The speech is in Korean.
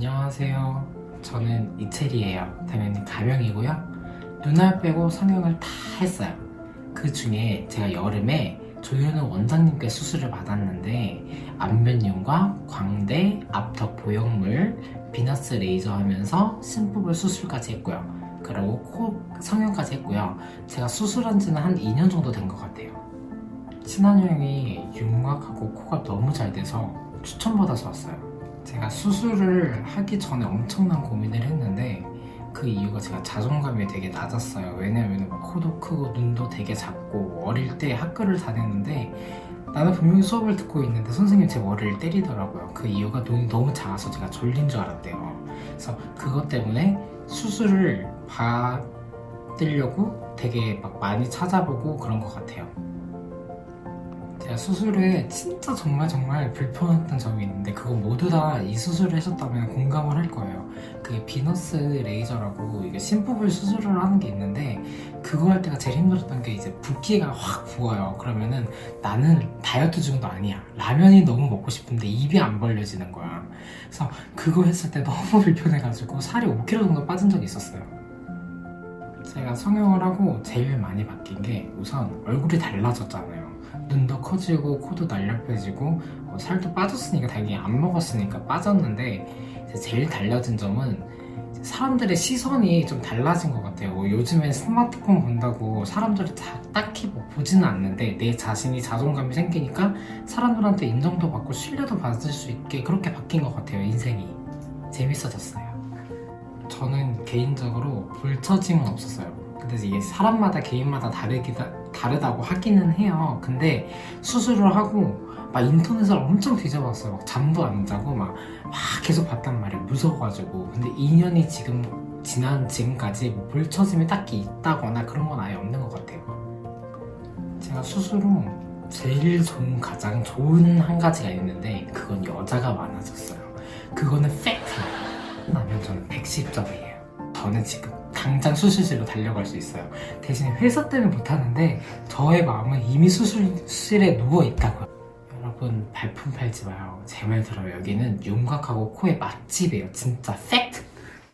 안녕하세요. 저는 이채리예요. 당연히 가명이고요. 눈알 빼고 성형을 다 했어요. 그 중에 제가 여름에 조현우 원장님께 수술을 받았는데 안면용과 광대, 앞턱 보형물, 비너스 레이저 하면서 심부분 수술까지 했고요. 그리고 코 성형까지 했고요. 제가 수술한 지는 한 2년 정도 된 것 같아요. 친한 형이 윤곽하고 코가 너무 잘 돼서 추천받아서 왔어요. 제가 수술을 하기 전에 엄청난 고민을 했는데 그 이유가 제가 자존감이 되게 낮았어요. 왜냐면 코도 크고 눈도 되게 작고 어릴 때 학교를 다녔는데 나는 분명히 수업을 듣고 있는데 선생님이 제 머리를 때리더라고요. 그 이유가 눈이 너무 작아서 제가 졸린 줄 알았대요. 그래서 그것 때문에 수술을 받으려고 되게 막 많이 찾아보고 그런 것 같아요. 제가 수술 후에 진짜 정말 정말 불편했던 점이 있는데 그건 모두 다 이 수술을 하셨다면 공감을 할 거예요. 그게 비너스 레이저라고 이게 심부분 수술을 하는 게 있는데 그거 할 때가 제일 힘들었던 게 이제 붓기가 확 부어요. 그러면은 나는 다이어트 중도 아니야. 라면이 너무 먹고 싶은데 입이 안 벌려지는 거야. 그래서 그거 했을 때 너무 불편해가지고 살이 5kg 정도 빠진 적이 있었어요. 제가 성형을 하고 제일 많이 바뀐 게 우선 얼굴이 달라졌잖아요. 커지고 코도 날렵해지고 어, 살도 빠졌으니까 당연히 안 먹었으니까 빠졌는데 제일 달라진 점은 사람들의 시선이 좀 달라진 것 같아요. 뭐 요즘엔 스마트폰 본다고 사람들이 다 딱히 뭐 보지는 않는데 내 자신이 자존감이 생기니까 사람들한테 인정도 받고 신뢰도 받을 수 있게 그렇게 바뀐 것 같아요. 인생이 재밌어졌어요. 저는 개인적으로 불처짐은 없었어요. 근데 이게 사람마다 개인마다 다르기다, 다르다고 하기는 해요. 근데 수술을 하고 막 인터넷을 엄청 뒤져봤어요. 막 잠도 안 자고 막, 막 계속 봤단 말이에요. 무서워가지고. 근데 2년이 지금 지난 지금까지 뭐 불처짐이 딱히 있다거나 그런 건 아예 없는 것 같아요. 제가 수술 후 제일 좋은 가장 좋은 한 가지가 있는데 그건 여자가 많아졌어요. 그거는 팩트예요. 나면 저는 110점이에요. 저는 지금 당장 수술실로 달려갈 수 있어요. 대신 회사 때문에 못하는데 저의 마음은 이미 수술실에 누워 있다고요. 여러분 발품 팔지 마요. 제 말 들어요. 여기는 윤곽하고 코의 맛집이에요. 진짜 팩트.